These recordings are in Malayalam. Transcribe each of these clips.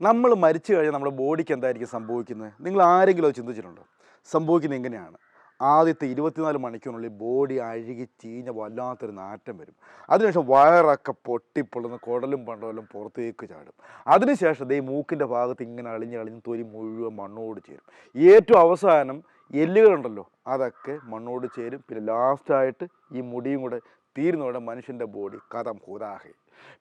നമ്മൾ മരിച്ചു കഴിഞ്ഞാൽ നമ്മുടെ ബോഡിക്ക് എന്തായിരിക്കും സംഭവിക്കുന്നത്? നിങ്ങൾ ആരെങ്കിലും അത് ചിന്തിച്ചിട്ടുണ്ടോ? സംഭവിക്കുന്നത് എങ്ങനെയാണ്? ആദ്യത്തെ ഇരുപത്തിനാല് മണിക്കൂറിനുള്ളിൽ ബോഡി അഴുകി ചീഞ്ഞ വല്ലാത്തൊരു നാറ്റം വരും. അതിനുശേഷം വയറൊക്കെ പൊട്ടിപ്പൊള്ളുന്ന കുടലും പണ്ടലും പുറത്തേക്ക് ചാടും. അതിനുശേഷം ദേ മൂക്കിന്റെ ഭാഗത്ത് ഇങ്ങനെ അളിഞ്ഞ് അളിഞ്ഞ് തൊലി മുഴുവൻ മണ്ണോട് ചേരും. ഏറ്റവും അവസാനം എല്ലുകളുണ്ടല്ലോ അതൊക്കെ മണ്ണോട് ചേരും. പിന്നെ ലാസ്റ്റായിട്ട് ഈ മുടിയും കൂടെ തീരുന്നതോടെ മനുഷ്യന്റെ ബോഡി കഥം ഹുദാഹി.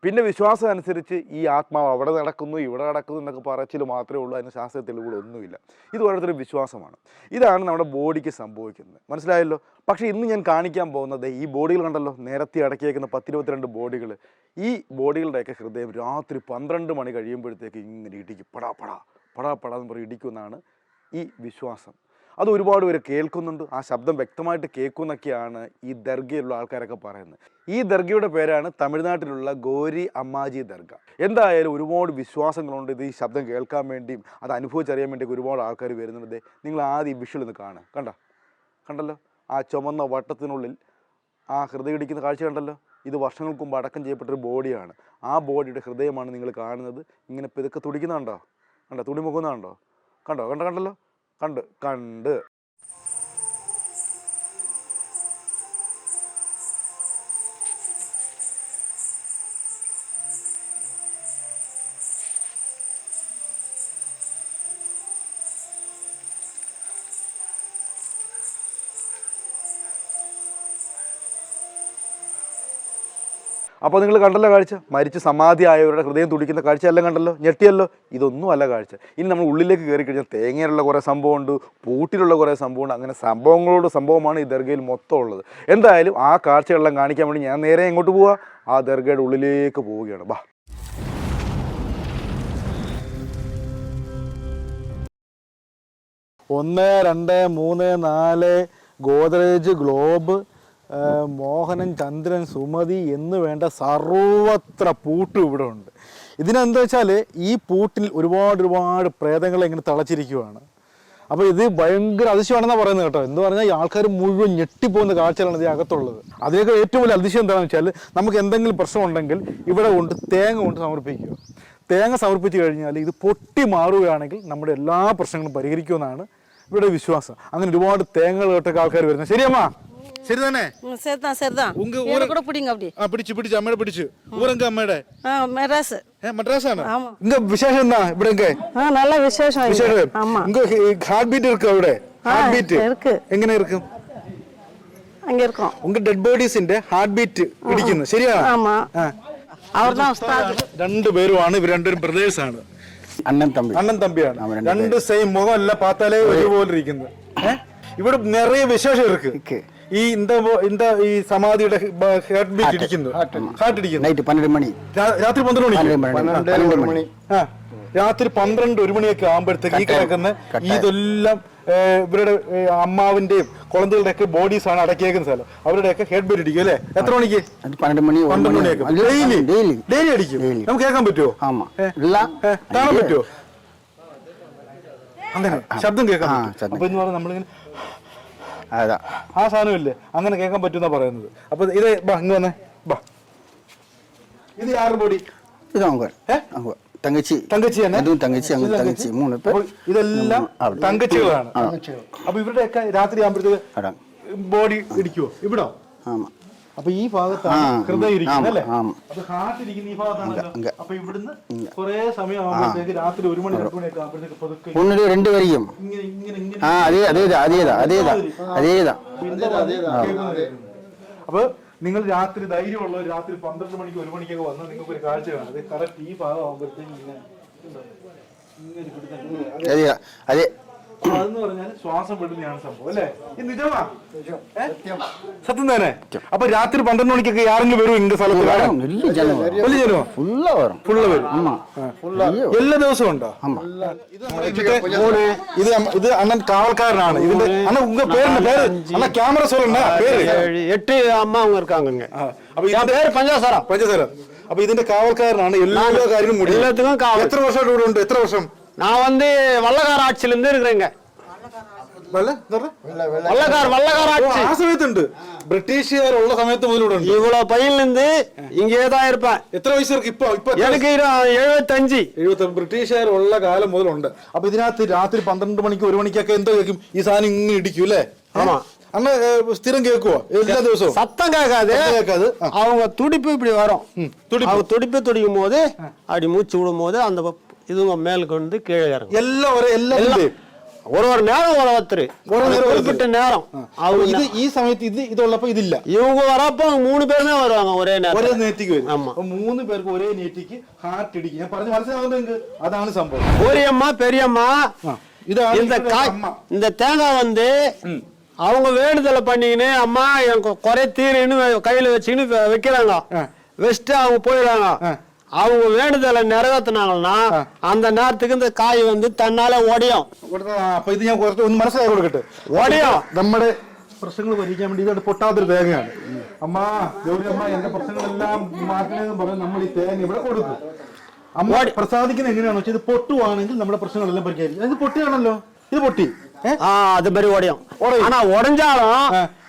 പിന്നെ വിശ്വാസം അനുസരിച്ച് ഈ ആത്മാവ് അവിടെ നടക്കുന്നു ഇവിടെ നടക്കുന്നു എന്നൊക്കെ പറച്ചിൽ മാത്രമേ ഉള്ളൂ. അതിന് ശാസ്ത്ര തെളിവുകളൊന്നുമില്ല ഇത് ഓരോരുത്തരും വിശ്വാസമാണ്. ഇതാണ് നമ്മുടെ ബോഡിക്ക് സംഭവിക്കുന്നത്. മനസ്സിലായല്ലോ? പക്ഷേ ഇന്ന് ഞാൻ കാണിക്കാൻ പോകുന്നത് ഈ ബോഡികൾ കണ്ടല്ലോ? നേരത്തെ അടക്കിയേക്കുന്ന പത്തിരുപത്തിരണ്ട് ബോഡികൾ. ഈ ബോഡികളുടെയൊക്കെ ഹൃദയം രാത്രി പന്ത്രണ്ട് മണി കഴിയുമ്പോഴത്തേക്ക് ഇങ്ങനെ ഇടിക്കും. പടാ പടാ പടാ പടാ എന്ന് പറയും. ഇടിക്കുമെന്നാണ് ഈ വിശ്വാസം. അത് ഒരുപാട് പേര് കേൾക്കുന്നുണ്ട്. ആ ശബ്ദം വ്യക്തമായിട്ട് കേൾക്കുന്നൊക്കെയാണ് ഈ ദർഗയിലുള്ള ആൾക്കാരൊക്കെ പറയുന്നത്. ഈ ദർഗയുടെ പേരാണ് തമിഴ്നാട്ടിലുള്ള ഗോരി അമ്മാജി ദർഗ. എന്തായാലും ഒരുപാട് വിശ്വാസങ്ങളുണ്ട് ഇത് ഈ ശബ്ദം കേൾക്കാൻ വേണ്ടിയും അത് അനുഭവിച്ചറിയാൻ വേണ്ടിയൊക്കെ ഒരുപാട് ആൾക്കാർ വരുന്നുണ്ട്. നിങ്ങൾ ആദ്യം വിഷ്വൽ ഒന്ന് കാണുക. കണ്ട? കണ്ടല്ലോ? ആ ചുമന്ന വട്ടത്തിനുള്ളിൽ ആ ഹൃദയടിക്കുന്ന കാഴ്ച കണ്ടല്ലോ? ഇത് വർഷങ്ങൾക്ക് മുമ്പ് അടക്കം ചെയ്യപ്പെട്ടൊരു ബോഡിയാണ്. ആ ബോഡിയുടെ ഹൃദയമാണ് നിങ്ങൾ കാണുന്നത്. ഇങ്ങനെ പിതുക്കെ തുടിക്കുന്നുണ്ടോ? കണ്ടോ? തുണിമുക്കുന്നതാണ്ടോ കണ്ടോ? കണ്ടോ? കണ്ടല്ലോ? കണ്ട് കണ്ട്. അപ്പോൾ നിങ്ങൾ കണ്ടല്ലോ കാഴ്ച. മരിച്ച് സമാധിയായവരുടെ ഹൃദയം തുടിക്കുന്ന കാഴ്ച എല്ലാം കണ്ടല്ലോ? ഞെട്ടിയല്ലോ? ഇതൊന്നും അല്ല കാഴ്ച. ഇനി നമ്മൾ ഉള്ളിലേക്ക് കയറി കഴിഞ്ഞാൽ തേങ്ങയിലുള്ള കുറേ സംഭവമുണ്ട് പൂട്ടിലുള്ള കുറേ സംഭവമുണ്ട്. അങ്ങനെ സംഭവങ്ങളോട് സംഭവമാണ് ഈ ദർഗയിൽ മൊത്തം ഉള്ളത്. എന്തായാലും ആ കാഴ്ചകളെല്ലാം കാണിക്കാൻ വേണ്ടി ഞാൻ നേരെ എങ്ങോട്ട് പോവാ? ആ ദർഗയുടെ ഉള്ളിലേക്ക് പോവുകയാണ്. ബാ. ഒന്ന് രണ്ട് മൂന്ന് നാല് ഗോദ്രേജ് ഗ്ലോബ് മോഹനൻ ചന്ദ്രൻ സുമതി എന്ന് വേണ്ട സർവത്ര പൂട്ട് ഇവിടെ ഉണ്ട്. ഇതിനെന്താ വെച്ചാൽ ഈ പൂട്ടിൽ ഒരുപാട് ഒരുപാട് പ്രേതങ്ങളെ ഇങ്ങനെ തളച്ചിരിക്കുവാണ്. അപ്പോൾ ഇത് ഭയങ്കര അതിശയമാണെന്നാണ് പറയുന്നത് കേട്ടോ. എന്ന് പറഞ്ഞാൽ ആൾക്കാർ മുഴുവൻ ഞെട്ടിപ്പോകുന്ന കാഴ്ചകളാണ് ഇതിന് അകത്തുള്ളത്. അതിലേക്ക് ഏറ്റവും വലിയ അതിശയം എന്താണെന്ന് വെച്ചാൽ നമുക്ക് എന്തെങ്കിലും പ്രശ്നം ഉണ്ടെങ്കിൽ ഇവിടെ കൊണ്ട് തേങ്ങ കൊണ്ട് സമർപ്പിക്കുക. തേങ്ങ സമർപ്പിച്ച് കഴിഞ്ഞാൽ ഇത് പൊട്ടി മാറുകയാണെങ്കിൽ നമ്മുടെ എല്ലാ പ്രശ്നങ്ങളും പരിഹരിക്കുമെന്നാണ് ഇവിടെ വിശ്വാസം. അങ്ങനെ ഒരുപാട് തേങ്ങകൾ കേട്ടൊക്കെ ആൾക്കാർ വരുന്നത്. ശരിയമ്മ? சரிதானே சரிதான் சரிதான் உங்க ஊரை கூட பிடிங்க அப்படி ஆ பிடிச்சு பிடிச்சு அம்மையோட பிடிச்சு ஊரங்க அம்மையோட மெட்ராஸ் விசேஷம் இருக்கு ഹാർട്ട് ബീറ്റ് ഇടിക്കുന്നു ശരിയാണ് ആമാ രണ്ടുപേരുമാണ് ഇവർ രണ്ടുപേരും ബ്രദേഴ്സ് ആണ് അണ്ണൻ തമ്പി അണ്ണൻ തമ്പിയാണ് രണ്ട് സെയിം മുഖം എല്ലാം പാത്താലേ ഒരുപോലെ ഇരിക്കുന്നത് ഇവിടെ നിറയെ വിശേഷം ഇരിക്കും ഈ ഇന്ത ഇന്ത ഈ സമാധിയുടെ ഹാർട്ട് ബീറ്റ് ഇടിക്കുന്നു ഹാർട്ട് ഇടിക്കുന്നു നൈറ്റ് പന്ത്രണ്ട് മണി. രാത്രി പന്ത്രണ്ട് മണി. പന്ത്രണ്ട് മണി. ആ രാത്രി പന്ത്രണ്ട് ഒരു മണിയൊക്കെ ആകുമ്പോഴത്തേക്ക് ഈ കിടക്കുന്ന ഇതെല്ലാം ഇവരുടെ അമ്മാവിന്റെയും കുളന്തുകളുടെ ഒക്കെ ബോഡീസ് ആണ് അടക്കിയേക്കുന്ന സ്ഥലം. അവരുടെയൊക്കെ ഹെഡ് ബെഡ് ഇടിക്കും അല്ലേ? എത്ര മണിക്ക്? പന്ത്രണ്ട് മണി പന്ത്രണ്ട് മണി മണിയൊക്കെ. ഡെയിലി ഡെയിലി ഡെയിലി അടിക്കും. നമുക്ക് കേൾക്കാൻ പറ്റുമോ കാണാൻ പറ്റുമോ അങ്ങനെ. ശബ്ദം കേൾക്കാം അപ്പൊ എന്ന് പറഞ്ഞാൽ നമ്മളിങ്ങനെ അതാ ആ സാധനമില്ലേ? അങ്ങനെ കേൾക്കാൻ പറ്റുന്ന പറയുന്നത്. അപ്പൊ ഇത് ബാ ഇങ്ങ് വന്നേ. ബാ. ഇത് ആറ് പൊടി? ഇത് നമുക്ക് തങ്കച്ചി. തങ്കച്ചി തന്നെ? അതും തങ്കച്ചി അങ്ങ് തങ്കച്ചി. മൂന്ന് പേർ ഇതെല്ലാം തങ്കച്ചികളാണ്. അപ്പൊ ഇവരുടെയൊക്കെ രാത്രി ആകുമ്പോഴത്തേക്ക് ബോഡി ഇടിക്കുവോ? ഇവിടോ? ആമാ. അപ്പൊ ഈ ഭാഗത്താണ് ഹൃദയം ഇരിക്കുന്നത് അല്ലേ? അത് അപ്പൊ ഹാർട്ട് ഇരിക്കുന്ന ഈ ഭാഗത്താണല്ലോ ഇങ്ങ. അപ്പൊ ഇവിടുന്ന് കുറെ സമയം ആകുമ്പോഴത്തേക്ക് രാത്രി ഒരു മണി രണ്ട് മണിയൊക്കെ ആകുമ്പോഴത്തേക്ക് പതുക്കെ ഒന്നിൽ രണ്ട് ഇങ്ങനെ ആ അതേ അതേതാ. അതേതാ അതേതാ. അതേതാ അപ്പൊ നിങ്ങൾ രാത്രി ധൈര്യമുള്ള രാത്രി പന്ത്രണ്ട് മണിക്ക് ഒരു മണിക്കൊക്കെ വന്നാൽ നിങ്ങൾക്ക് ഒരു കാഴ്ച കാണാം. അത് കറക്റ്റ് ഈ ഭാഗം ആകുമ്പോഴത്തേക്ക് ഇങ്ങനെ അതെ ഇങ്ങനെ അതേ അതെന്ന് പറഞ്ഞാൽ ശ്വാസം വിടുന്നതാണ് സംഭവം അല്ലേ? ഇത് നിജമാ? സത്യം. തന്നെ. അപ്പൊ രാത്രി പന്ത്രണ്ട് മണിക്കൊക്കെ ആരെങ്കിലും വരും ഇന്ന സ്ഥലത്ത് വരും വരും. അമ്മ. എല്ലാ ദിവസവും ഉണ്ടോ? ഇത് മോനെ, ഇത് ഇത് അണ്ണൻ കാവൽക്കാരനാണ്. ഇതിന്റെ അണ്ണൻ ഉങ്ങ പേര് പേര് അണ്ണ ക്യാമറ സോറുണ്ട പേര്? എട്ട് അമ്മ அம்மாவும் അപ്പൊ ഇതിന്റെ പഞ്ചസാര. അപ്പൊ ഇതിന്റെ കാവൽക്കാരനാണ് എല്ലാ കാര്യങ്ങളും മുടി. എല്ലാത്തിനും എത്ര വർഷം ഇവിടെ ഉണ്ട്? എത്ര വർഷം? நான் வந்து வல்லகார ஆட்சியில இருந்து இருக்கிறேங்க വല്ല എന്താ പറഞ്ഞെ? வள்ளக்கார் வள்ளக்கார் ഓ, ஆட்சி ആ സമയത്തുണ്ട് ബ്രിട്ടീഷുകാരുള്ള സമയത്ത് മുതൽ ഇവിടെ ഉണ്ട് இவ்வளவு பையன்ல இருந்து இங்கே தான் இருப்பேன் എത്ര വയസ്സുകാർക്ക് ഇപ്പൊ ഇപ്പൊ എത്ര எனக்கு இரு- எழுபத்தஞ்சு എഴുപത്തി ബ്രിട്ടീഷുകാരുള്ള കാലം മുതലുണ്ട് അപ്പൊ ഇതിനകത്ത് രാത്രി പന്ത്രണ്ട് മണിക്ക് ഒരു മണിക്കൊക്കെ എന്തോ കേൾക്കും ഈ സാധനം ഇങ്ങനെ ഇടിക്കും അല്ലേ ആമാ. അന്ന് ഏ, സ്ഥിരം കേൾക്കുവോ എല്ലാ ദിവസവും சத்தம் கேட்காது சத்தம் கேட்காது. ஆ. அவங்க துடிப்பு இப்படி வரும் துடிப்பு. அவங்க துடிப்பு துடிக்கும் போது அப்படி மூச்சு விடும் போது அந்த ப- இதுங்க மேலுக்கு வந்து கீழே இறங்கும் എല്ലാം ഒരേ എല്ലാം ഇല്ലേ? ஒரு ஒரு நேரம் ஒரு ஒருத்தர் ஒரு நேரம் குறிப்பிட்ட நேரம் അപ്പൊ அவங்க ഇത് ഈ സമയത്ത് ഇത് ഇതുള്ളപ്പോ ഇതില്ല இவங்க வரப்போ மூணு பேருமே வருவாங்க ஒரே ഒരേ நேரம் നേറ്റിക്ക് വരും ആമാ. അപ്പൊ മൂന്ന് പേർക്ക് ഒരേ നേറ്റിക്ക് ഹാർട്ട് ഇടിക്കും ഞാൻ പറഞ്ഞു മനസ്സിലാവുന്നത് നിങ്ങൾക്ക് അതാണ് സംഭവം பெரியம்மா பெரியம்மா ആ, ഇതാണ് இந்த ഇവരുടെ காய் അമ്മ இந்த தேங்காய் வந்து அவங்க வேண்டுதலை பண்ணிக்கின்னு அம்மா என் கொ- குறை தீருன்னு வே- கையில வச்சுக்கின்னு வெ- வைக்கிறாங்க ஆ. வச்சுட்டு அவங்க போயிடுறாங்க ஆ. அவங்க வேண்டுதலை நிறைவேற்றினாங்கன்னா அந்த நேரத்துக்கு இந்த காய் வந்து தன்னால உடையும் ഇവിടുത്തെ ആ, അപ്പൊ ഇത് ഞാൻ കുറച്ച് ഒന്ന് മനസ്സിലാക്കി കൊടുക്കട്ടെ ഉടയോ? നമ്മുടെ പ്രശ്നങ്ങൾ പരിഹരിക്കാൻ വേണ്ടി ഇതാണ് പൊട്ടാത്തൊരു തേങ്ങയാണ് അമ്മ ഗൗരി അമ്മ എന്റെ പ്രശ്നങ്ങളെല്ലാം മാറ്റണമെന്ന് പറഞ്ഞ് നമ്മൾ ഈ തേങ്ങ ഇവിടെ കൊടുക്കും അമ്മ പ്രസാദിക്കുന്ന എങ്ങനെയാണെന്ന് വെച്ചാൽ ഇത് പൊട്ടുവാണെങ്കിൽ നമ്മുടെ പ്രശ്നങ്ങളെല്ലാം പരിഹരിക്കും ഇത് പൊട്ടിയാണല്ലോ ഇത് പൊട്ടി ഏ? ஆ அது மாதிரி உடையும்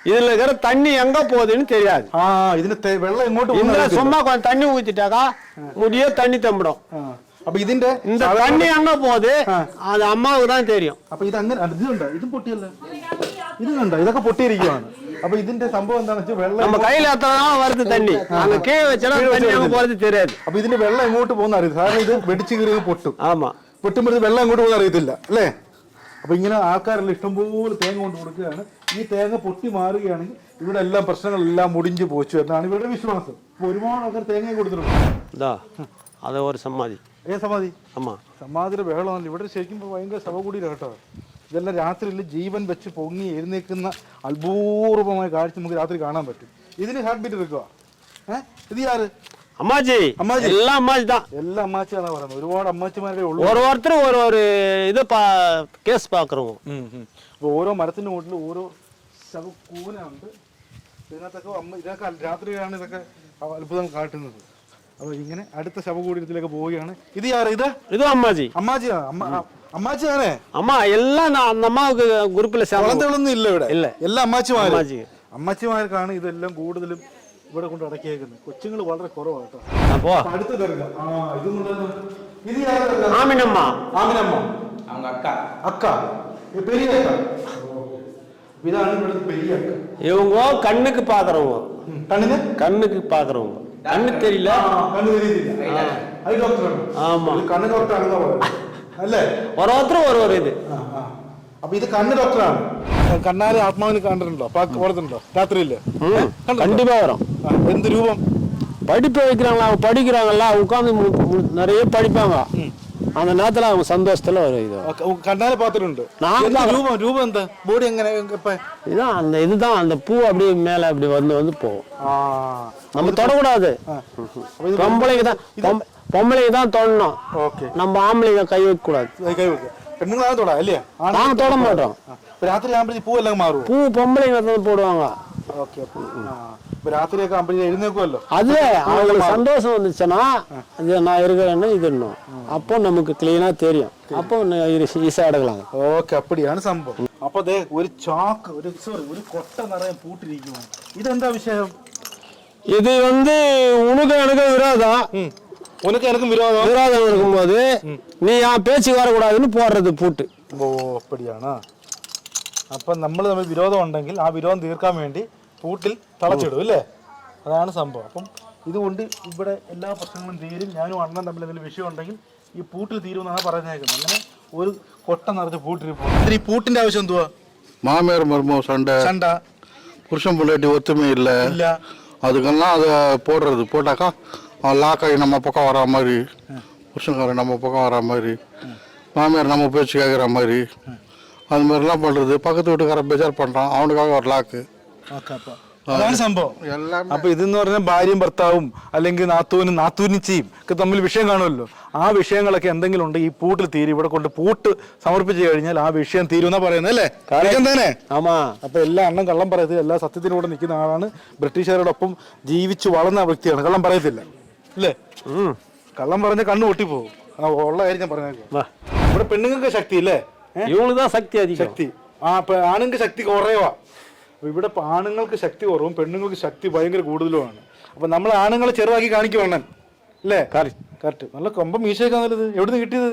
இதுல இருக்கிற தண்ணி எங்க போகுதுன்னு தெரியாது இதுல வெள்ளம் இங்கோட்டு இந்த சும்மா கொஞ்சம் தண்ணி ஊத்திட்டாக்கா முடிய தண்ணி தம்பிடும் അപ്പൊ ഇതിന്റെ இந்த தண்ணி எங்க போகுது அது അമ്മാവുക്ക് தான் தெரியும் അപ്പൊ ഇത് അങ്ങനെ ഇത് ഇതും പൊട്ടിയല്ല? ഇത് കണ്ടോ? ഇതൊക്കെ പൊട്ടിയിരിക്കുവാണ്. അപ്പൊ ഇതിന്റെ സംഭവം എന്താണെന്ന് വെച്ചാൽ വെള്ളം நம்ம கையில எத்தனை வருது தண்ணி அங்க கீழே வச்சனா தண்ணி அங்க தெரியாது അപ്പൊ ഇതിന്റെ വെള്ളം എങ്ങോട്ട് പോകുന്ന അറിയില്ല സാറിന് ഇത് വെടിച്ചു കീറി പൊട്ടും. ആമാ. പൊട്ടുമ്പോൾ വെള്ളം എങ്ങോട്ട് പോകുന്ന അറിയത്തില്ല. അല്ലേ? അപ്പൊ ഇങ്ങനെ ആൾക്കാരെല്ലാം ഇഷ്ടംപോലെ തേങ്ങ കൊണ്ട് കൊടുക്കുകയാണ്. ഈ തേങ്ങ പൊട്ടി മാറുകയാണെങ്കിൽ ഇവിടെ എല്ലാം പ്രശ്നങ്ങളെല്ലാം മുടിഞ്ഞു പോച്ചു എന്നാണ് ഇവരുടെ വിശ്വാസം അപ്പൊ ഒരുപാട് ആൾക്കാർ തേങ്ങ കൊടുത്തിട്ടുണ്ട് இதா அது ஒரு சமாதி ഏ സമാധി ஆமா സമാധിയുടെ ബഹളമല്ല ഇവിടെ ശരിക്കും ഇപ്പൊ ഭയങ്കര ശവകൂടിയിലാണ് കേട്ടോ ഇതെല്ലാം രാത്രിയിൽ ജീവൻ വെച്ച് പൊങ്ങി എഴുന്നേക്കുന്ന അത്ഭുതമായ കാഴ്ച നമുക്ക് രാത്രി കാണാൻ പറ്റും ഇതിന് ഹാർട്ട് ബീറ്റ് എടുക്കുക ഏഹ് ഇത് ആര് அம்மாஜி அம்மாஜி. எல்லாம் அம்மாஜி தான் എല്ലാ അമ്മാച്ചിയാണ് പറയുന്നത് ഒരുപാട് അമ്മാച്ചിമാരുടെ ഉള്ളൂ ஒரு ஒருத்தர் ஒரு ஒரு இது பா கேஸ் பாக்குறோம் അപ്പോൾ ഓരോ മരത്തിന്റെ മുകളിലും ഓരോ ശവക്കൂനുണ്ട് ഇതിനകത്തൊക്കെ അമ്മ ഇതൊക്കെ രാത്രിയാണ് ഇതൊക്കെ അത്ഭുതം കാട്ടുന്നത്. അപ്പോൾ ഇങ്ങനെ അടുത്ത ശവകൂടത്തിലേക്ക് പോവുകയാണ്. ഇത് ആരാ ഇത്? ഇത് അമ്മാജി. അമ്മാജി അമ്മാജി തന്നെ അമ്മ എല്ലാം നമ്മ ഗ്രൂപ്പിലെ വളർന്നുകളൊന്നും ഇല്ല ഇവിടെ. ഇല്ല. എല്ലാ അമ്മാച്ചിമാരും. അമ്മച്ചിമാർക്കാണ് ഇതെല്ലാം കൂടുതലും ഇവിടെ കൊണ്ട് അടക്കിയേക്കുന്നത്. കൊച്ചുങ്ങൾ വളരെ കുറവാട്ടോ അടുത്ത ദർഗ ആ ഇത് ആമിനമ്മ. അക്ക. അക്ക. ഈ പെരിയ അക്ക അപ്പൊ ഇതാണ് ഇവിടുത്തെ പെരിയ അക്ക இவங்க கண்ணுக்கு பாக்குறவங்க ഉം. കണ്ണിന് கண்ணுக்கு பாக்குறவங்க கண்ணு தெரியல ആ, കണ്ണ് തിരിയുന്നില്ല അത് ഡോക്ടറാണ് ஆமா ഇത് കണ്ണ് ഡോക്ടറാണെന്ന് പറയുന്നത് അല്ലേ ஒரு ஒருத்தர் ஒரு ஒரு இது ആ, ആ. അപ്പൊ ഇത് കണ്ണ് ഡോക്ടറാണ് കണ്ണാലെ ആത്മാവിന് കണ്ടിട്ടുണ്ടോ അപ്പൊ ഓർത്തിട്ടുണ്ടോ രാത്രിയില് ம், கண்டிப்பா வரும் ആ, എന്ത് രൂപം படிப்பு வைக்கிறாங்களா அவங்க படிக்கிறாங்கல்ல உட்காந்து நிறைய படிப்பாங்க அந்த நேரத்துல அவங்க சந்தோஷத்துல ஒரு இது ആ, ക- കണ്ണാലെ പാത്തിട്ടുണ്ട് நான் എന്താ தான் രൂപം രൂപം എന്താ ബോഡി എങ്ങനെ ഇപ്പൊ இதான் அந்த இதுதான் அந்த பூ அப்படியே மேல அப்படி வந்து வந்து போகும் ആ நம்ம தொடக்கூடாது ആ. അപ്പൊ ഇത് பொம்பளைக்கு தான் பொம்ப- பொம்பளைக்கு தான் தொடணும் ഓക്കെ நம்ம ஆம்பளைங்க கை வைக்க கூடாது കൈ വെക്കുക പെണ്ണുങ്ങളാണ് തൊടാ അല്ലേ ആണ് நாங்க தொட மாட்டோம் അപ്പൊ രാത്രി ആകുമ്പോഴേ പൂവെല്ലാം മാറുമോ பூ பொம்பளைங்க தான் போடுவாங்க ഓക്കെ അപ്പൊ രാത്രിയൊക്കെ ആകുമ്പോഴേ എഴുന്നേക്കുമല്ലോ அது அவங்களுக்கு சந்தோஷம் வந்துச்சுன்னா இது நான் இருக்கிறேன்னு இது இன்னும் அப்போ நமக்கு கிளீனா தெரியும் அப்போ ஈஸியாக எடுக்கலாம் ഓക്കെ അപ്പടിയാണ് സംഭവം അപ്പൊ ദേ ഒരു ചാക്ക് ഒരു സോറി ഒരു കൊട്ട നിറയെ പൂട്ടിരിക്കുവാണ് ഇതെന്താ വിഷയം இது வந்து உனக்கு எனக்கு விரோதம் ഉനക്ക് എനക്കും വിരോധം விரோதம் இருக்கும்போது நீ என் பேச்சுக்கு வரக்கூடாதுன்னு போடுறது பூட்டு ഓ അപ്പടിയാണ് അപ്പൊ നമ്മൾ തമ്മിൽ വിരോധം ഉണ്ടെങ്കിൽ ആ വിരോധം തീർക്കാൻ വേണ്ടി പൂട്ടിൽ തളച്ചിടും അല്ലേ അതാണ് സംഭവം അപ്പം ഇതുകൊണ്ട് ഇവിടെ എല്ലാ പ്രശ്നങ്ങളും തീരും ഞാനും അണ്ണൻ തമ്മിൽ എന്തെങ്കിലും വിഷയം ഉണ്ടെങ്കിൽ ഈ പൂട്ടിൽ തീരുമെന്നാണ് പറഞ്ഞേക്കുന്നത് അങ്ങനെ ഒരു കൊട്ട നിറച്ച് പൂട്ടിൽ ഈ പൂട്ടിന്റെ ആവശ്യം എന്തുവാ மாமியார் மருமக சண்டை ചണ്ട புருஷன் பொண்டாட்டி ஒத்துமை இல்லை ഇല്ല அதுக்கெல்லாம் அதை போடுறது போட்டாக்கா அவன் லாக்காகி நம்ம பக்கம் வரா மாதிரி புருஷன்காரன் நம்ம பக்கம் வரா மாதிரி மாமியார் நம்ம பேச்சு கேட்குற மாதிரி அது மாதிரிலாம் பண்ணுறது பக்கத்து வீட்டுக்காரன் பேஜார் பண்ணுறான் அவனுக்காக ஒரு லாக்கு ഓക്കെ അപ്പൊ അതാണ് സംഭവം. എല്ലാം അപ്പൊ ഇതെന്ന് പറഞ്ഞാൽ ഭാര്യയും ഭർത്താവും അല്ലെങ്കിൽ നാത്തൂനും നാത്തൂനിച്ചയും ഒക്കെ തമ്മിൽ വിഷയം കാണുമല്ലോ. ആ വിഷയങ്ങളൊക്കെ എന്തെങ്കിലും ഉണ്ട് ഈ പൂട്ടിൽ തീരും. ഇവിടെ കൊണ്ട് പൂട്ട് സമർപ്പിച്ചു കഴിഞ്ഞാൽ ആ വിഷയം തീരുമെന്നാ പറയുന്നത് അല്ലേ? തന്നെ ആമാ. അപ്പൊ എല്ലാ അണ്ണം കള്ളം പറയത് എല്ലാ സത്യത്തിനോട് നിൽക്കുന്ന ആളാണ്. ബ്രിട്ടീഷുകാരോടൊപ്പം ജീവിച്ചു വളർന്ന വ്യക്തിയാണ്. കള്ളം പറയത്തില്ല. അല്ലേ? കള്ളം പറഞ്ഞ കണ്ണു പൊട്ടിപ്പോകും ആ ഉള്ള കാര്യം ഞാൻ പറഞ്ഞു ഇവിടെ പെണ്ണുങ്ങൾക്ക് ശക്തി അല്ലേ ശക്തി ശക്തി. ആ ആണുങ്ങൾക്ക് ശക്തി കുറയുവാ അപ്പൊ ഇവിടെ ഇപ്പൊ ആണുങ്ങൾക്ക് ശക്തി കുറവും പെണ്ണുങ്ങൾക്ക് ശക്തി ഭയങ്കര കൂടുതലുമാണ് അപ്പൊ നമ്മൾ ആണുങ്ങളെ ചെറുതാക്കി കാണിക്കുവാണ് അല്ലേ കറക്റ്റ് നല്ല കൊമ്പം മീശയൊക്കെ നല്ലത് എവിടുന്ന് കിട്ടിയത്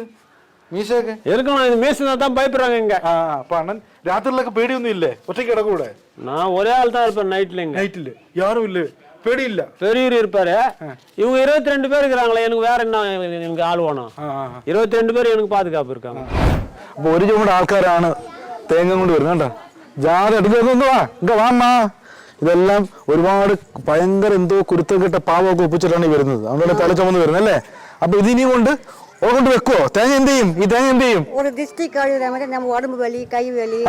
മീശയൊക്കെ இருக்கணும் இது மேய்ச்சினா தான் பயப்படுறாங்க இங்க ആ അപ്പൊ അണ്ണൻ രാത്രിയിലൊക്കെ പേടിയൊന്നും ഇല്ലേ ഒറ്റയ്ക്ക് കിടക്കൂടെ நான் ஒரே ஆள் தான் இருப்பேன் நைட்ல இங்க നൈറ്റില് യാരും ഇല്ലേ പേടിയില്ല பெரியவர் இருப்பாரு இவங்க இருபத்தி ரெண்டு பேர் இருக்கிறாங்களே எனக்கு வேற என்ன எனக்கு ஆள் வேணும் ആ ആ ആ. இருபத்தி ரெண்டு பேர் எனக்கு பாதுகாப்பு இருக்காங்க അപ്പൊ ഒരു ചുമട് ആൾക്കാരാണ് തേങ്ങ കൊണ്ട് വരുന്നത് കണ്ടോ ജാറ എടുത്തൊന്നു വാ. ഇങ്ങ വാമ്മാ ഇതെല്ലാം ഒരുപാട് ഭയങ്കര എന്തോ കുരുത്തം കിട്ട പാവമൊക്കെ ഒപ്പിച്ചിട്ടാണ് ഈ വരുന്നത്. അതുകൊണ്ട് തല ചുമന്ന് വരുന്നത് അല്ലേ? അപ്പൊ ഇതിനി കൊണ്ട് ഓർക്കൊണ്ട് വെക്കുവോ? തേങ്ങ എന്ത് ചെയ്യും? ഈ തേങ്ങ എന്ത് ചെയ്യും? ഒരു ഉടമ്പ് വലി കൈ വലി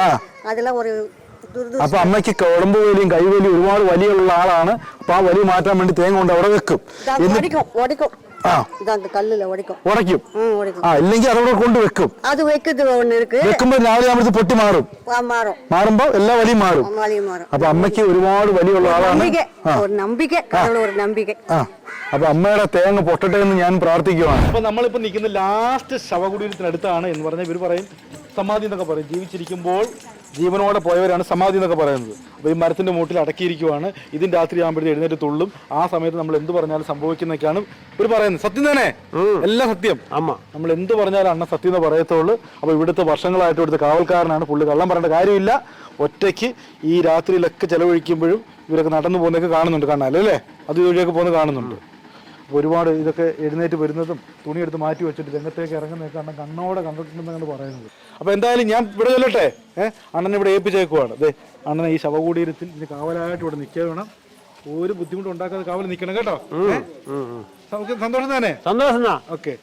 അതെല്ലാം ഒരു അപ്പൊ അമ്മയ്ക്ക് കുളമ്പ് വലിയും കൈവേലി ഒരുപാട് വലിയുള്ള ആളാണ്. അപ്പൊ ആ വലി മാറ്റാൻ വേണ്ടി തേങ്ങ കൊണ്ട് അവിടെ വെക്കും. ആ. ഉടയ്ക്കും ആ ഇല്ലെങ്കിൽ അതവിടെ കൊണ്ട് വെക്കും. അത് വെക്കുമ്പോ രാവിലെ നമ്മൾ പൊട്ടി മാറും. മാറുമ്പോ എല്ലാ വലിയും മാറും. അപ്പൊ അമ്മയ്ക്ക് ഒരുപാട് വലിയുള്ള ആളാണ്. ആ. അപ്പൊ അമ്മയുടെ തേങ്ങ പൊട്ടട്ടെ എന്ന് ഞാൻ പ്രാർത്ഥിക്കുവാണ്. അപ്പൊ നമ്മളിപ്പോ നിൽക്കുന്ന ലാസ്റ്റ് ശവകുടീരത്തിനടുത്താണ് എന്ന് പറഞ്ഞാൽ ഇവർ പറയും സമാധി എന്നൊക്കെ പറയും. ജീവിച്ചിരിക്കുമ്പോൾ ജീവനോടെ പോയവരാണ് സമാധി എന്നൊക്കെ പറയുന്നത്. അപ്പോൾ ഈ മരത്തിന്റെ മൂട്ടിൽ അടക്കിയിരിക്കുവാണ്. ഇതിന് രാത്രി ആകുമ്പോഴത്തെ എഴുന്നേറ്റ് തുള്ളും. ആ സമയത്ത് നമ്മൾ എന്ത് പറഞ്ഞാലും സംഭവിക്കുന്നൊക്കെയാണ് ഇവർ പറയുന്നത്. സത്യം തന്നെ. എല്ലാം സത്യം. അമ്മ നമ്മൾ എന്ത് പറഞ്ഞാലും അണ്ണ സത്യം എന്ന് പറയത്തുള്ളൂ. അപ്പോൾ ഇവിടുത്തെ വർഷങ്ങളായിട്ട് ഇവിടുത്തെ കാവൽക്കാരനാണ്. പുള്ളി കള്ളം പറയേണ്ട കാര്യമില്ല. ഒറ്റയ്ക്ക് ഈ രാത്രിയിലൊക്കെ ചെലവഴിക്കുമ്പോഴും ഇവരൊക്കെ നടന്നു പോകുന്നതൊക്കെ കാണുന്നുണ്ട്. കാണാനല്ലേ അല്ലേ? അത് ഇതുവഴിയൊക്കെ പോകുന്നത് കാണുന്നുണ്ട്. ഒരുപാട് ഇതൊക്കെ എഴുന്നേറ്റ് വരുന്നതും തുണിയെടുത്ത് മാറ്റി വെച്ചിട്ട് രംഗത്തേക്ക് ഇറങ്ങുന്ന അണ്ണൻ കണ്ണോടെ കണ്ടിട്ടുണ്ടെന്നാണ് പറയുന്നത്. അപ്പോൾ എന്തായാലും ഞാൻ ഇവിടെ ചെല്ലട്ടെ? അണ്ണനെ ഇവിടെ ഏൽപ്പിച്ചേക്കുവാണ്. അതെ അണ്ണനെ ഈ ശവകൂടീരത്തിൽ ഇനി കാവലായിട്ട് ഇവിടെ നിൽക്കുക വേണം. ഒരു ബുദ്ധിമുട്ടുണ്ടാക്കാതെ കാവൽ നിൽക്കണം കേട്ടോ. നമുക്ക് സന്തോഷം തന്നെ. സന്തോഷം ഓക്കെ.